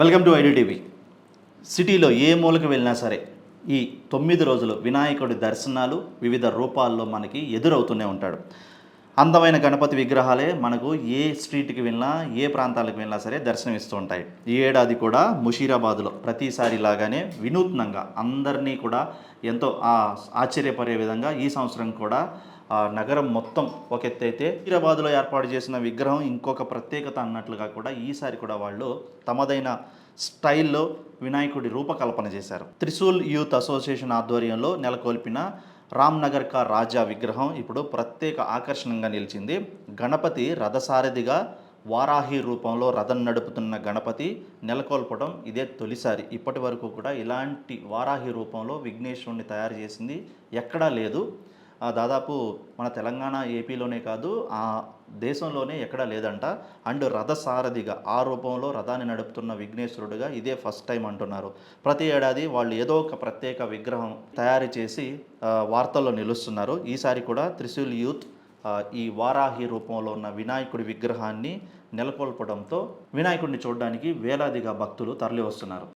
Welcome to IDTV. సిటీలో ఏ మూలకు వెళ్ళినా సరే ఈ తొమ్మిది రోజులు వినాయకుడి దర్శనాలు వివిధ రూపాల్లో మనకి ఎదురవుతూనే ఉంటాడు. అందమైన గణపతి విగ్రహాలే మనకు ఏ స్ట్రీట్కి వెళ్ళినా ఏ ప్రాంతాలకు వెళ్ళినా సరే దర్శనమిస్తూ ఉంటాయి. ఈ ఏడాది కూడా ముషీరాబాద్లో ప్రతిసారి లాగానే వినూత్నంగా అందరినీ కూడా ఎంతో ఆశ్చర్యపడే విధంగా ఈ సంవత్సరం కూడా ఆ నగరం మొత్తం ఒక ఎత్తైతే హైదరాబాద్లో ఏర్పాటు చేసిన విగ్రహం ఇంకొక ప్రత్యేకత అన్నట్లుగా కూడా ఈసారి కూడా వాళ్ళు తమదైన స్టైల్లో వినాయకుడి రూపకల్పన చేశారు. త్రిశూల్ యూత్ అసోసియేషన్ ఆధ్వర్యంలో నెలకొల్పిన రామ్నగర్ కా రాజా విగ్రహం ఇప్పుడు ప్రత్యేక ఆకర్షణగా నిలిచింది. గణపతి రథసారథిగా వారాహి రూపంలో రథం నడుపుతున్న గణపతి నెలకొల్పడం ఇదే తొలిసారి. ఇప్పటి వరకు కూడా ఇలాంటి వారాహి రూపంలో విఘ్నేశ్వరుణ్ణి తయారు చేసింది ఎక్కడా లేదు. దాదాపు మన తెలంగాణ ఏపీలోనే కాదు ఆ దేశంలోనే ఎక్కడా లేదంట. అండ్ రథసారథిగా ఆ రూపంలో రథాన్ని నడుపుతున్న విఘ్నేశ్వరుడుగా ఇదే ఫస్ట్ టైం అంటున్నారు. ప్రతి ఏడాది వాళ్ళు ఏదో ఒక ప్రత్యేక విగ్రహం తయారు చేసి వార్తల్లో నిలుస్తున్నారు. ఈసారి కూడా త్రిశూల్ యూత్ ఈ వారాహి రూపంలో ఉన్న వినాయకుడి విగ్రహాన్ని నెలకొల్పడంతో వినాయకుడిని చూడడానికి వేలాదిగా భక్తులు తరలి వస్తున్నారు